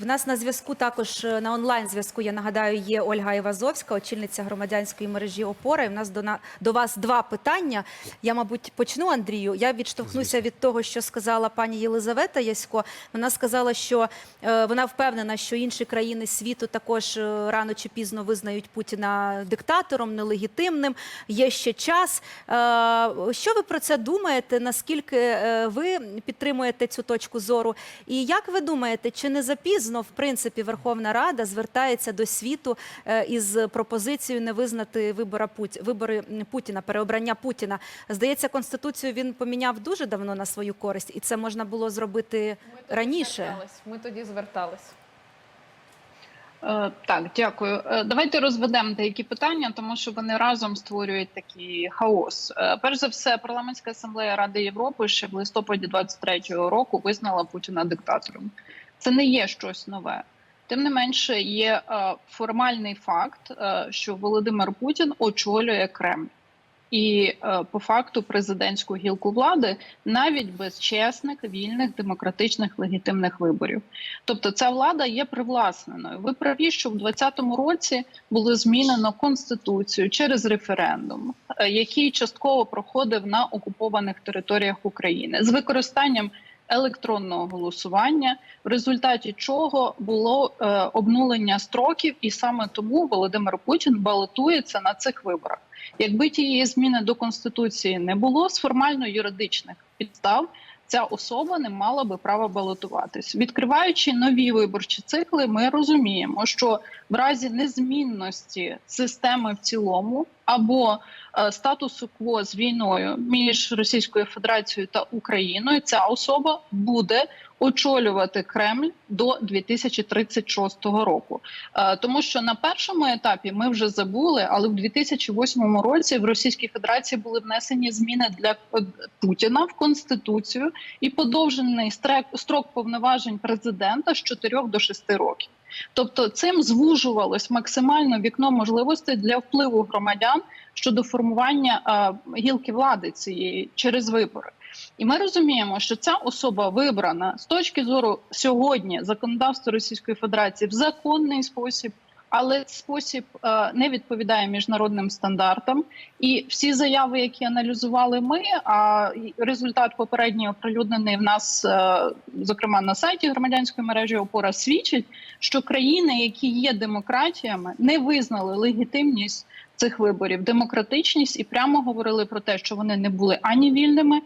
В нас на зв'язку також е, на онлайн зв'язку. Я нагадаю, є Ольга Івазовська, очільниця громадянської мережі Опора. І в нас до на до вас два питання. Я, мабуть, почну Андрію. Я відштовхнуся від того, що сказала пані Єлизавета Ясько. Вона сказала, що е, вона впевнена, що інші країни світу також е, рано чи пізно визнають Путіна диктатором, нелегітимним. Є ще час. Е, що ви про це думаєте? Наскільки е, ви підтримуєте цю точку зору? І як ви думаєте, чи не запізно в принципі Верховна Рада звертається до світу е, із пропозицією не визнати вибора Путі... вибори Путіна, переобрання Путіна? Здається, конституцію він поміняв дуже давно на свою користь, і це можна було зробити Ми раніше. звертались, Ми тоді звертались. Е, Так, дякую. Е, Давайте розведемо деякі питання, тому що вони разом створюють такий хаос. Перш за все, парламентська асамблея Ради Європи ще в листопаді 23-го року визнала Путіна диктатором. Це не є щось нове. Тим не менше, є е, формальний факт, е, що Володимир Путін очолює Кремль. І е, по факту президентську гілку влади навіть без чесних, вільних, демократичних легітимних виборів. Тобто ця влада є привласненою. Ви праві, що в 2020 році було змінено конституцію через референдум, який частково проходив на окупованих територіях України з використанням електронного голосування, в результаті чого було е, обнулення строків, і саме тому Володимир Путін балотується на цих виборах. Якби тієї зміни до конституції не було з формально юридичних підстав, ця особа не мала би права балотуватись. Відкриваючи нові виборчі цикли, ми розуміємо, що в разі незмінності системи в цілому або е, статусу кво з війною між Російською Федерацією та Україною, ця особа буде очолювати Кремль до 2036 року. Е, Тому що на першому етапі ми вже забули, але в 2008 році в Російській Федерації були внесені зміни для е, Путіна в конституцію і подовжений строк повноважень президента з 4 до 6 років. Тобто цим звужувалось максимально вікно можливостей для впливу громадян щодо формування е, гілки влади цієї через вибори. І ми розуміємо, що ця особа вибрана з точки зору сьогодні законодавства Російської Федерації в законний спосіб, але спосіб е, не відповідає міжнародним стандартам. І всі заяви, які аналізували ми, а результат попередній оприлюднений в нас, е, зокрема на сайті громадянської мережі опора, свідчить, що країни, які є демократіями, не визнали легітимність цих виборів, демократичність і прямо говорили про те, що вони не були ані вільними.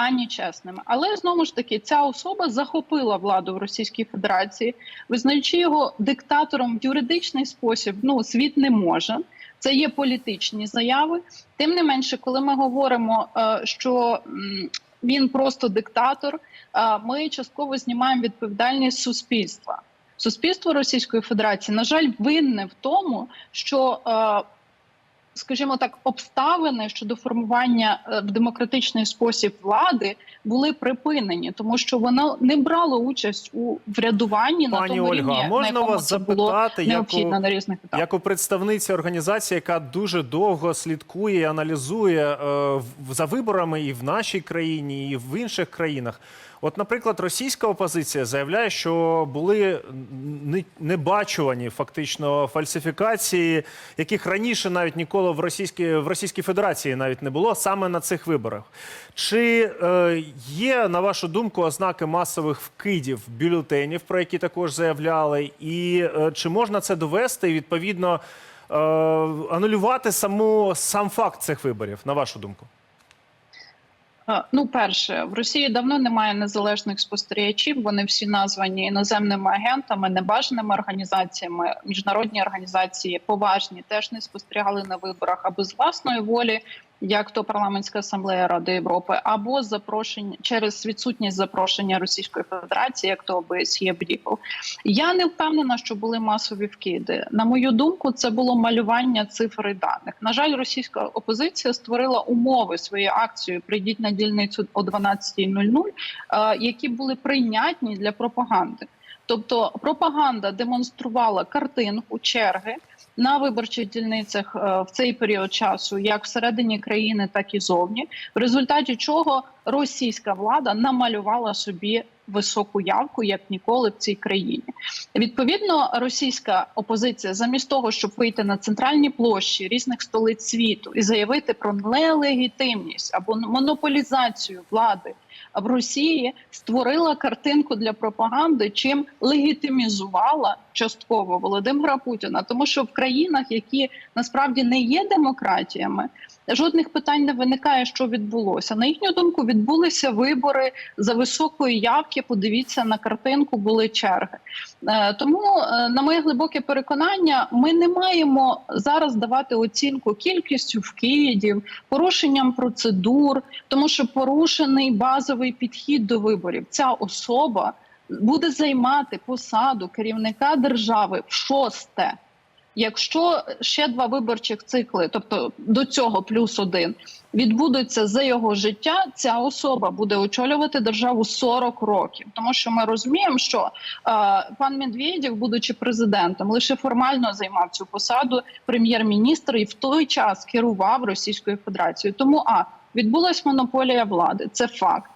Ані чесними, але знову ж таки ця особа захопила владу в Російській Федерації, визнаючи його диктатором в юридичний спосіб. Ну світ не може. Це є політичні заяви. Тим не менше, коли ми говоримо, е, що він просто диктатор, е, ми частково знімаємо відповідальність суспільства. Суспільство Російської Федерації, на жаль, винне в тому, що е, скажімо так, обставини щодо формування е, в демократичний спосіб влади були припинені, тому що воно не брало участь у врядуванні на Пані тому Ольга, рівні, а на можна якому вас це було запитати, як необхідно у- на різних етапах. Як у представниці організації, яка дуже довго слідкує, і аналізує е, в- за виборами і в нашій країні, і в інших країнах. От, наприклад, російська опозиція заявляє, що були не- небачувані фактично фальсифікації, яких раніше навіть ніколи в Російській в Російській Федерації навіть не було саме на цих виборах. Чи е, є на вашу думку ознаки масових вкидів бюлетенів, про які також заявляли, і е, чи можна це довести і відповідно е, анулювати саму сам факт цих виборів, на вашу думку? Е, Ну, перше, в Росії давно немає незалежних спостерігачів. Вони всі названі іноземними агентами, небажаними організаціями. Міжнародні організації поважні теж не спостерігали на виборах або з власної волі, як то парламентська асамблея Ради Європи, або з запрошень через відсутність запрошення Російської Федерації, як то ОБСЄ Бріпл. Я не впевнена, що були масові вкиди. На мою думку, це було малювання цифр і даних. На жаль, російська опозиція створила умови своєю акцією Прийдіть на дільницю о 12.00, е, які були прийнятні для пропаганди. Тобто пропаганда демонструвала картинку черги, на виборчих дільницях е, в цей період часу, як всередині країни, так і зовні, в результаті чого російська влада намалювала собі високу явку як ніколи в цій країні. Відповідно, російська опозиція, замість того, щоб вийти на центральні площі різних столиць світу і заявити про нелегітимність або монополізацію влади в Росії, створила картинку для пропаганди, чим легітимізувала частково Володимира Путіна, тому що в країнах, які насправді не є демократіями. Жодних питань не виникає, що відбулося. На їхню думку, відбулися вибори за високої явки. Подивіться на картинку, були черги. Е, Тому, е, на моє глибоке переконання, ми не маємо зараз давати оцінку кількістю вкидів, порушенням процедур, тому що порушений базовий підхід до виборів. Ця особа буде займати посаду керівника держави в шосте. Якщо ще два виборчих цикли, тобто до цього плюс один, відбудуться за його життя, ця особа буде очолювати державу 40 років. Тому що ми розуміємо, що е, пан Медведєв, будучи президентом, лише формально займав цю посаду прем'єр-міністра і в той час керував Російською Федерацією. Тому а відбулась монополія влади, це факт.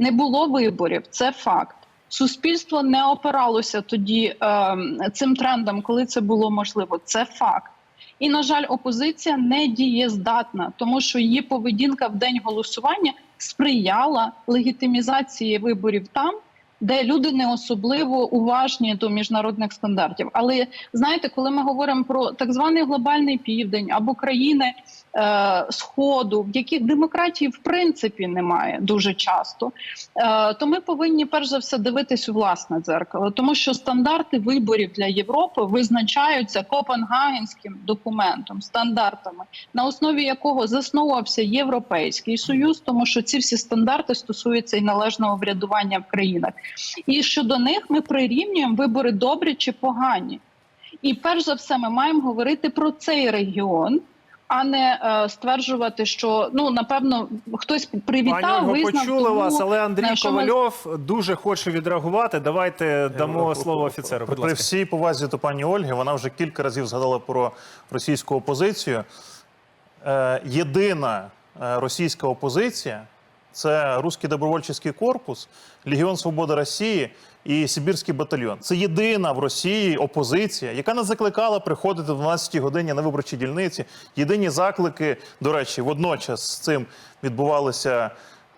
Не було виборів, це факт. Суспільство не опиралося тоді е, цим трендам, коли це було можливо. Це факт. І на жаль, опозиція не дієздатна, тому що її поведінка в день голосування сприяла легітимізації виборів там, де люди не особливо уважні до міжнародних стандартів. Але знаєте, коли ми говоримо про так званий глобальний південь або країни е, сходу, в яких демократії в принципі немає дуже часто, е, то ми повинні перш за все дивитись у власне дзеркало, тому що стандарти виборів для Європи визначаються Копенгагенським документом, стандартами, на основі якого засновувався Європейський союз, тому що ці всі стандарти стосуються і належного врядування в країнах. І щодо них ми прирівнюємо вибори добрі чи погані. І перш за все, ми маємо говорити про цей регіон. А не е, стверджувати, що ну напевно хтось привітав, Пані визнав почули тому, вас, але Андрій на що ми- Ковальов дуже хоче відреагувати. Давайте дамо слово офіцеру. При, Будь при ласка. всій повазі до пані Ольги, вона вже кілька разів згадала про російську опозицію. Е, єдина е, російська опозиція це Руський добровольчий корпус, Легіон Свободи Росії і Сибірський батальйон. Це єдина в Росії опозиція, яка не закликала приходити в 12-й годині на виборчі дільниці. Єдині заклики, до речі, водночас з цим відбувалися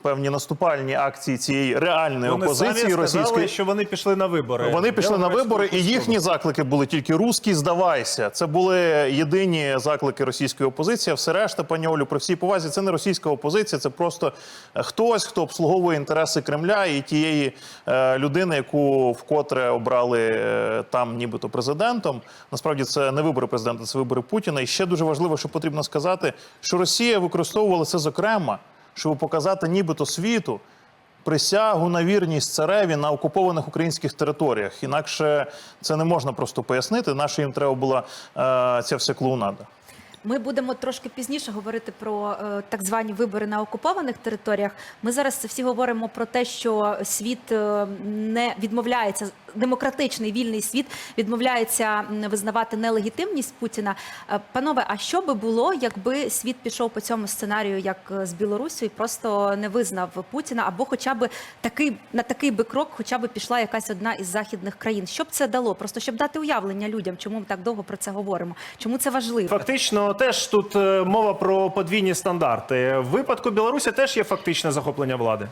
певні наступальні акції цієї реальної Вони опозиції самі сказали, російської. що вони пішли на вибори. Вони пішли Я на вибори, і їхні заклики були тільки «Русський, здавайся. Це були єдині заклики російської опозиції. А Все решта, пані Олю, при всій повазі, це не російська опозиція, це просто е, хтось, хто обслуговує інтереси Кремля і тієї е, людини, яку вкотре обрали е, там, нібито президентом. Насправді це не вибори президента, це вибори Путіна. І ще дуже важливо, що потрібно сказати, що Росія використовувала це зокрема, щоб показати нібито світу присягу на вірність цареві на окупованих українських територіях. Інакше це не можна просто пояснити. Наше їм треба була е, ця вся клоунада. Ми будемо трошки пізніше говорити про е, так звані вибори на окупованих територіях. Ми зараз всі говоримо про те, що світ е, не відмовляється, демократичний вільний світ відмовляється визнавати нелегітимність Путіна. Е, Панове, а що би було, якби світ пішов по цьому сценарію, як з Білорусі, і просто не визнав Путіна, або хоча б такий на такий би крок, хоча б пішла якась одна із західних країн? Що б це дало? Просто щоб дати уявлення людям, чому ми так довго про це говоримо? Чому це важливо? Фактично, теж тут е, мова про подвійні стандарти. В випадку Білорусі теж є фактичне захоплення влади.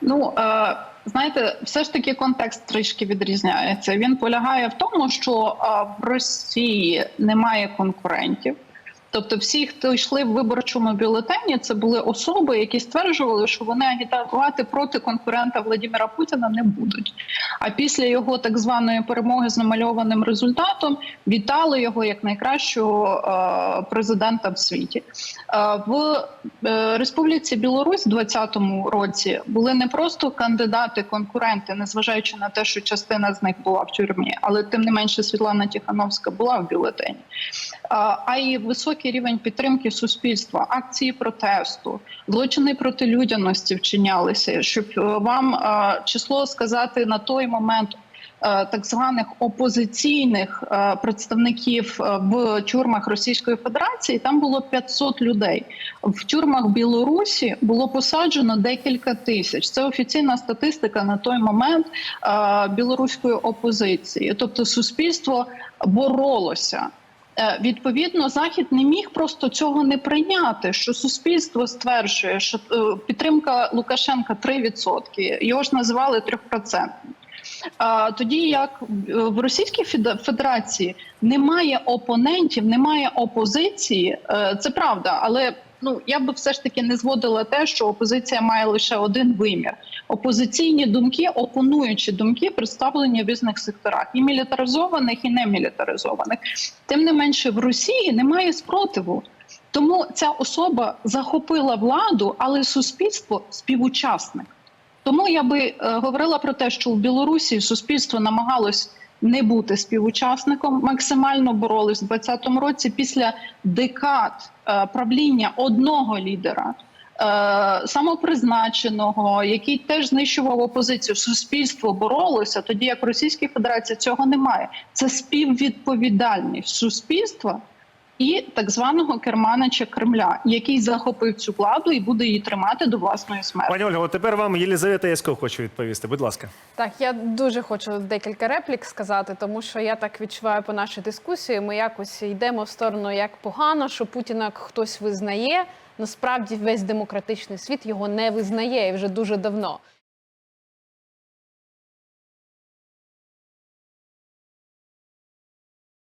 Ну е, знаєте, все ж таки контекст трішки відрізняється. Він полягає в тому, що е, в Росії немає конкурентів. Тобто, всі, хто йшли в виборчому бюлетені, це були особи, які стверджували, що вони агітувати проти конкурента Владимира Путіна не будуть. А після його так званої перемоги з намальованим результатом вітали його як найкращого е, президента в світі. Е, в е, Республіці Білорусь у 2020 році були не просто кандидати, конкуренти, незважаючи на те, що частина з них була в тюрмі, але тим не менше Світлана Тихановська була в бюлетені. А й високий рівень підтримки суспільства, акції протесту, злочини проти людяності вчинялися. Щоб е, вам е, число сказати на той момент е, так званих опозиційних представників в тюрмах Російської Федерації там було 500 людей. В тюрмах Білорусі було посаджено декілька тисяч. Це офіційна статистика на той момент білоруської опозиції. Тобто, суспільство боролося. Е, Відповідно, захід не міг просто цього не прийняти. Що суспільство стверджує, що е, підтримка Лукашенка 3%, його ж називали 3%. А тоді як в Російській Федерації немає опонентів, немає опозиції, е, це правда, але ну я би все ж таки не зводила те, що опозиція має лише один вимір. Опозиційні думки, опонуючі думки, представлені в різних секторах, і мілітаризованих, і немілітаризованих. Тим не менше, в Росії немає спротиву. Тому ця особа захопила владу, але суспільство співучасник. Тому я би е, говорила про те, що в Білорусі суспільство намагалось не бути співучасником, максимально боролись в 2020 році після декад е, правління одного лідера. е, Самопризначеного, який теж знищував опозицію, суспільство боролося, тоді як Російській Федерації цього немає. Це співвідповідальність суспільства і так званого керманича Кремля, який захопив цю владу і буде її тримати до власної смерті. Пані Ольга, от тепер вам Єлізавета Ясько хоче відповісти. Будь ласка. Так, я дуже хочу декілька реплік сказати, тому що я так відчуваю по нашій дискусії. Ми якось йдемо в сторону як погано, що Путіна хтось визнає. Насправді весь демократичний світ його не визнає і вже дуже давно.